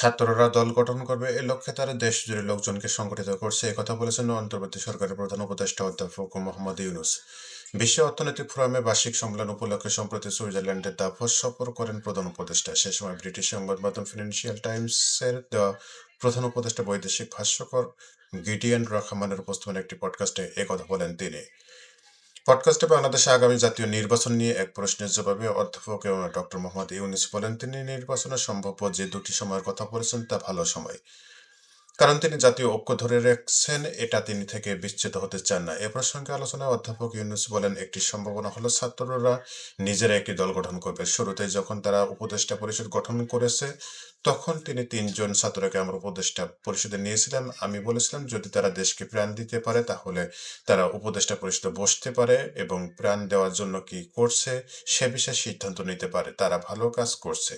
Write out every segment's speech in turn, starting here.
ছাত্ররা দল গঠন করবে, এ লক্ষ্যে তারা দেশ জুড়ে লোকজনকে সংগঠিত করছে। একথা বলেছেন অন্তর্বর্তী সরকারের প্রধান উপদেষ্টা অধ্যাপক মোহাম্মদ ইউনুস। বিশ্ব অর্থনৈতিক ফোরামে বার্ষিক সম্মেলন উপলক্ষে সম্প্রতি সুইজারল্যান্ডের দাভোস সফর করেন প্রধান উপদেষ্টা। সে সময় ব্রিটিশ সংবাদ মাধ্যম ফিনান্সিয়াল টাইমসের দেওয়া প্রধান উপদেষ্টা বৈদেশিক ভাষ্যকর গিডিয়ান রহমানের উপস্থাপনে একটি পডকাস্টে একথা বলেন তিনি। পডকাস্টে বাংলাদেশে আগামী জাতীয় নির্বাচন নিয়ে এক প্রশ্নের জবাবে অধ্যাপক এবং ডক্টর মোহাম্মদ ইউনিস বলেন, তিনি নির্বাচনের সম্ভাব্য যে দুটি সময়ের কথা বলেছেন তা ভালো সময়। কারণ তিনি জাতীয় ঐক্য ধরে রাখছেন, এটা তিনি থেকে বিচ্ছেদ হতে চান না। এ প্রসঙ্গে আলোচনায় অধ্যাপক ইউনুস বলেন, একটি সম্ভাবনা হলো ছাত্ররা নিজেরা একটি দল গঠন করবে। শুরুতে যখন তারা উপদেষ্টা পরিষদ গঠন করেছে, তখন তিনি তিনজন ছাত্রকে, আমার উপদেষ্টা পরিষদে নিয়েছিলাম, আমি বলেছিলাম, যদি তারা দেশকে প্রাণ দিতে পারে, তাহলে তারা উপদেষ্টা পরিষদে বসতে পারে এবং প্রাণ দেওয়ার জন্য কি করছে, সে বিষয়ে সিদ্ধান্ত নিতে পারে। তারা ভালো কাজ করছে।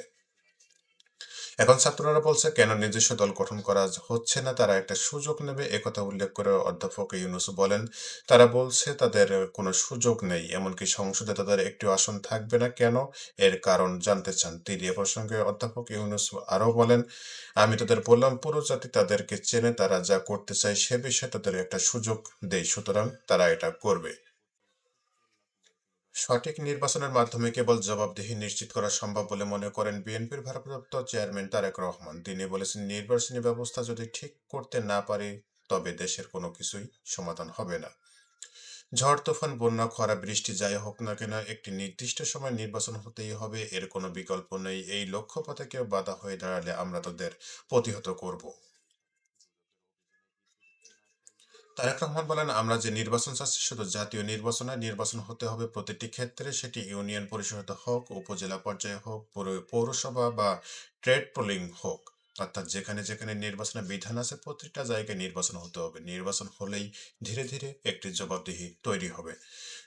এখন ছাত্ররা বলছে, কেন নিজস্ব দল গঠন করা হচ্ছে না? তারা একটা সুযোগ নেবে একথা উল্লেখ করে অধ্যাপক ইউনুস বলেন। তারা বলছে, তাদের কোনো সুযোগ নেই, এমনকি সংসদে তাদের একটি আসন থাকবে না। কেন? এর কারণ জানতে চান। তিনি এ প্রসঙ্গে অধ্যাপক ইউনুস আরও বলেন, আমি তাদের বললাম, পুরো জাতি তাদেরকে চেনে, তারা যা করতে চায় সে বিষয়ে তাদের একটা সুযোগ দেয় সুতরাং তারা এটা করবে। সঠিক নির্বাচনের মাধ্যমে কেবল জবাবদিহি নিশ্চিত করা সম্ভব বলে মনে করেন বিএনপির ভারপ্রাপ্ত চেয়ারম্যান তারেক রহমান। তিনি বলেছেন, নির্বাচনী ব্যবস্থা যদি ঠিক করতে না পারে, তবে দেশের কোনো কিছুই সমাধান হবে না। ঝড়, তুফান, বন্যা, খরা, বৃষ্টি যাই হোক না কেন, একটি নির্দিষ্ট সময় নির্বাচন হতেই হবে, এর কোনো বিকল্প নেই। এই লক্ষ্যপথে কেউ বাধা হয়ে দাঁড়ালে আমরা তাদের প্রতিহত করব। তারেক রহমান বলেন, আমরা যে নির্বাচন চাচ্ছি শুধু জাতীয় নির্বাচনে নির্বাচন হতে হবে প্রতিটি ক্ষেত্রে, সেটি ইউনিয়ন পরিষদ হোক, উপজেলা পর্যায়ে হোক পৌরসভা বা ট্রেড পোলিং হোক। অর্থাৎ যেখানে যেখানে নির্বাচনের বিধান আছে, প্রতিটা জায়গায় নির্বাচন হতে হবে। নির্বাচন হলেই ধীরে ধীরে একটি জবাবদিহি তৈরি হবে।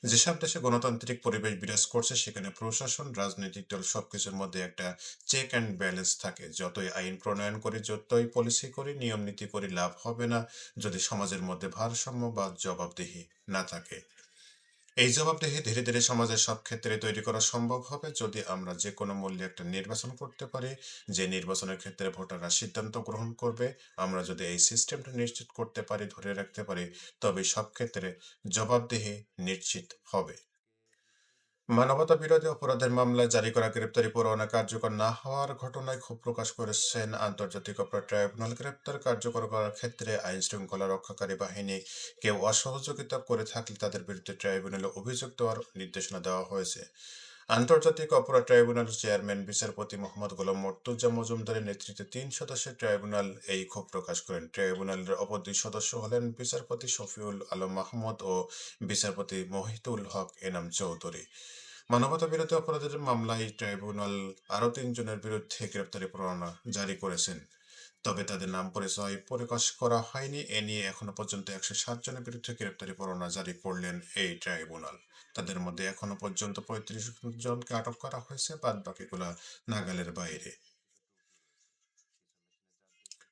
যেসব দেশে গণতান্ত্রিক পরিবেশ বিরাজ করছে, সেখানে প্রশাসন, রাজনৈতিক দল সবকিছুর মধ্যে একটা চেক অ্যান্ড ব্যালেন্স থাকে। যতই আইন প্রণয়ন করি, যতই পলিসি করি, নিয়ম নীতি করি, লাভ হবে না যদি সমাজের মধ্যে ভারসাম্য বা জবাবদিহি না থাকে। এই জবাবদিহি ধীরে ধীরে সমাজের সব ক্ষেত্রে তৈরি করা সম্ভব হবে যদি আমরা যে কোনো মূল্যে একটা নির্বাচন করতে পারি। যে নির্বাচনের ক্ষেত্রে ভোটাররা সিদ্ধান্ত গ্রহণ করবে, আমরা যদি এই সিস্টেমটা নিশ্চিত করতে পারি, ধরে রাখতে পারি তবে সব ক্ষেত্রে জবাবদিহি নিশ্চিত হবে। মানবতা বিরোধী অপরাধের মামলায় জারি করা গ্রেপ্তারি পরোয়ানা কার্যকর না হওয়ার ঘটনায় ক্ষোভ প্রকাশ করেছেন আন্তর্জাতিক অপরাধ ট্রাইব্যুনাল। গ্রেপ্তার কার্যকর করার ক্ষেত্রে আইন শৃঙ্খলা রক্ষাকারী বাহিনী কেউ অসহযোগিতা করে থাকলে তাদের বিরুদ্ধে ট্রাইব্যুনালে অভিযোগ দেওয়ার নির্দেশনা দেওয়া হয়েছে। আন্তর্জাতিক অপরাধ ট্রাইব্যুনাল চেয়ারম্যান বিচারপতি মোহাম্মদ গোলাম মর্তুজা মজুমদারের নেতৃত্বে তিন সদস্যের ট্রাইব্যুনাল এই ক্ষোভ প্রকাশ করেন। ট্রাইব্যুনালের অপর দুই সদস্য হলেন বিচারপতি শফিউল আলম মাহমুদ ও বিচারপতি মহিতুল হক এনাম চৌধুরী। মানবতা বিরোধী অপরাধের মামলায় ট্রাইব্যুনাল আরও তিনজনের বিরুদ্ধে গ্রেপ্তারি পরোয়ানা জারি করেছেন। তবে তাদের নাম পরিচয় প্রকাশ করা হয়নি। এ নিয়ে এখনও পর্যন্ত একশো সাত জনের বিরুদ্ধে গ্রেপ্তারি পরোয়ানা জারি করলেন এই ট্রাইব্যুনাল। তাদের মধ্যে এখনও পর্যন্ত পঁয়ত্রিশ জনকে আটক করা হয়েছে বাদ বাকিগুলা নাগালের বাইরে।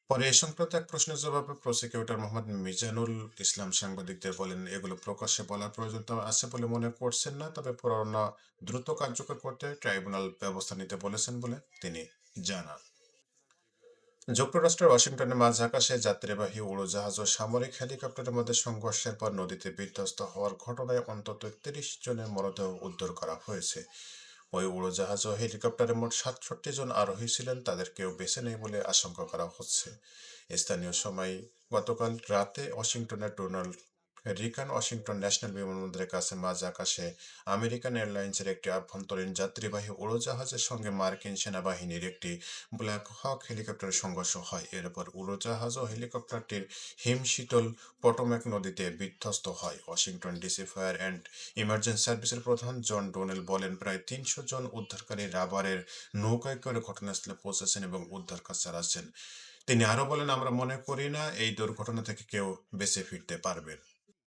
পরে এ সংক্রান্ত এক প্রশ্নের জবাবে প্রসিকিউটর মোহাম্মদ মিজানুল ইসলাম সাংবাদিকদের বলেন, এগুলো প্রকাশ্যে বলার প্রয়োজন আছে বলে মনে করছেন না, তবে পরোয়ানা দ্রুত কার্যকর করতে ট্রাইব্যুনাল ব্যবস্থা নিতে বলেছেন বলে তিনি জানান। যুক্তরাষ্ট্রের ওয়াশিংটনের মাঝ আকাশে যাত্রীবাহী উড়োজাহাজ ও সামরিক হেলিকপ্টারের মধ্যে সংঘর্ষের পর নদীতে বিধ্বস্ত হওয়ার ঘটনায় অন্তত তিরিশ জনের মরদেহ উদ্ধার করা হয়েছে। ওই উড়োজাহাজ ও হেলিকপ্টারে মোট সাতষট্টি জন আরোহী ছিলেন, তাদের কেউ বেছে নেই বলে আশঙ্কা করা হচ্ছে। স্থানীয় সময় গতকাল রাতে ওয়াশিংটনের ডোনাল্ড রিকান ওয়াশিংটন ন্যাশনাল বিমানবন্দরের কাছে মাঝ আকাশে আমেরিকান এয়ারলাইন্সের একটি আভ্যন্তরীণ যাত্রীবাহী উড়োজাহাজের সঙ্গে মার্কিন সেনাবাহিনীর একটি ব্ল্যাক হক হেলিকপ্টারের সংঘর্ষ হয়। এরপর উড়োজাহাজ ও হেলিকপ্টারটির হিমশীতল পটোম্যাক নদীতে বিধ্বস্ত হয়। Washington DC fire and emergency সার্ভিসের প্রধান জন ডোনেল বলেন, প্রায় তিনশো জন উদ্ধারকারী রাবারের নৌকায় করে ঘটনাস্থলে পৌঁছেছেন এবং উদ্ধার কাজ চালাচ্ছেন। তিনি আরও বলেন, আমরা মনে করি না এই দুর্ঘটনা থেকে কেউ বেঁচে ফিরতে পারবেন।